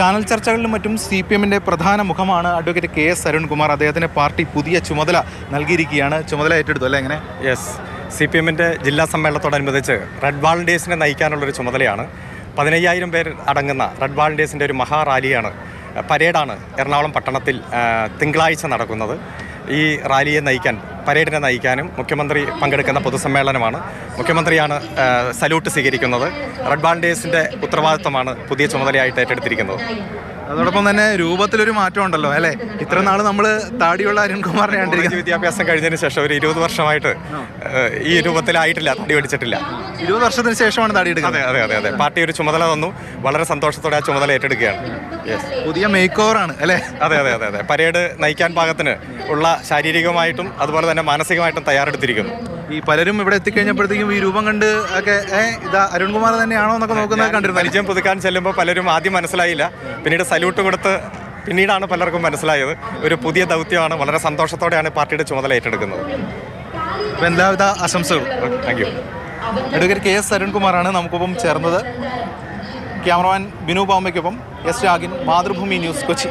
Channel ചർച്ചകളിലും മറ്റും C P എമ്മിന്റെ പ്രധാന മുഖമാണ് അഡ്വക്കേറ്റ് കെ എസ് അരുൺകുമാർ. അദ്ദേഹത്തിന് പാർട്ടി പുതിയ ചുമതല നൽകിയിരിക്കുകയാണ്. ചുമതല ഏറ്റെടുത്തു അല്ലേ എങ്ങനെ യെസ് സി പി എമ്മിന്റെ ജില്ലാ സമ്മേളനത്തോടനുബന്ധിച്ച് റെഡ് വാളണ്ടിയേഴ്സിനെ നയിക്കാനുള്ളൊരു ചുമതലയാണ്. പതിനയ്യായിരം പേർ അടങ്ങുന്ന റെഡ് വാളണ്ടിയേഴ്സിന്റെ ഒരു മഹാ റാലിയാണ് പരേഡാണ് എറണാകുളം പട്ടണത്തിൽ തിങ്കളാഴ്ച നടക്കുന്നത്. ഈ റാലിയെ നയിക്കാൻ പരേഡിനെ നയിക്കാനും മുഖ്യമന്ത്രി പങ്കെടുക്കുന്ന പൊതുസമ്മേളനമാണ്. മുഖ്യമന്ത്രിയാണ് സല്യൂട്ട് സ്വീകരിക്കുന്നത്. റെഡ് ബാൻഡേഴ്സിന്റെ ഉത്തരവാദിത്തമാണ് പുതിയ ചുമതലയായിട്ട് ഏറ്റെടുത്തിരിക്കുന്നത്. അതോടൊപ്പം തന്നെ രൂപത്തിലൊരു മാറ്റം ഉണ്ടല്ലോ അല്ലേ? ഇത്ര നാൾ നമ്മൾ താടിയുള്ള അരുൺകുമാറിനെ കണ്ടിരിക്കുന്നത് വിദ്യാഭ്യാസം കഴിഞ്ഞതിന് ശേഷം ഒരു ഇരുപത് വർഷമായിട്ട് ഈ രൂപത്തിലായിട്ടില്ല താടി പഠിച്ചിട്ടില്ല ഇരുപത് വർഷത്തിന് ശേഷമാണ് താടി എടുക്കുന്നത്. അതെ അതെ അതെ പാർട്ടി ഒരു ചുമതല തന്നു വളരെ സന്തോഷത്തോടെ ആ ചുമതല ഏറ്റെടുക്കുകയാണ്. പുതിയ മേക്ക് ഓവറാണ് അല്ലേ? അതെ അതെ അതെ അതെ. പരേഡ് നയിക്കാൻ പാകത്തിന് ഉള്ള ശാരീരികമായിട്ടും അതുപോലെ തന്നെ മാനസികമായിട്ടും തയ്യാറെടുത്തിരിക്കുന്നു. ഈ പലരും ഇവിടെ എത്തിക്കഴിഞ്ഞപ്പോഴത്തേക്കും ഈ രൂപം കണ്ട് ഒക്കെ ഏ ഇതാ അരുൺകുമാർ തന്നെയാണോ എന്നൊക്കെ നോക്കുന്നത് കണ്ടിരുന്നു. പരിചയം പുതുക്കാൻ ചെല്ലുമ്പോൾ പലരും ആദ്യം മനസ്സിലായില്ല. പിന്നീട് സല്യൂട്ട് കൊടുത്ത് പിന്നീടാണ് പലർക്കും മനസ്സിലായത്. ഒരു പുതിയ ദൗത്യമാണ്. വളരെ സന്തോഷത്തോടെയാണ് പാർട്ടിയുടെ ചുമതല ഏറ്റെടുക്കുന്നത്. അപ്പം എല്ലാവിധ ആശംസകളും. Thank you advocate K S അരുൺകുമാറാണ് നമുക്കൊപ്പം ചേർന്നത്. ക്യാമറമാൻ ബിനു ബാമ്പയ്ക്കൊപ്പം എസ് രാഗിൻ മാതൃഭൂമി ന്യൂസ് കൊച്ചി.